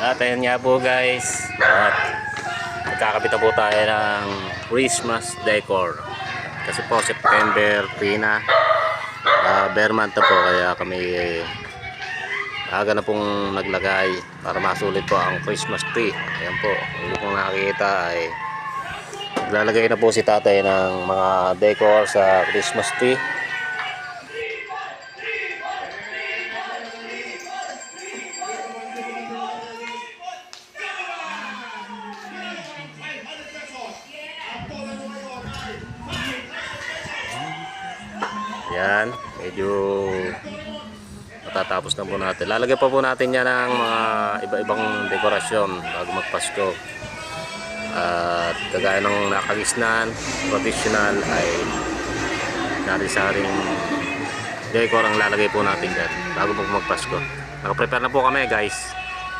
At ayun nga po guys. At magkakapit na po tayo ng Christmas decor. Kasi po September 3 na. Uh, month na po kaya kami eh, aga na pong naglagay para masulit po ang Christmas tree. Ayan po. Hindi pong nakikita ay Naglalagay na po si tatay ng mga decor sa Christmas tree. Yan, medyo matatapos na po natin. Lalagyan pa po natin yan ng mga iba-ibang dekorasyon bago magpasko. At kagaya ng nakagisnan, traditional ay narisaring decor ang lalagay po natin dyan bago po magpasko. Nakaprepare na po kami guys.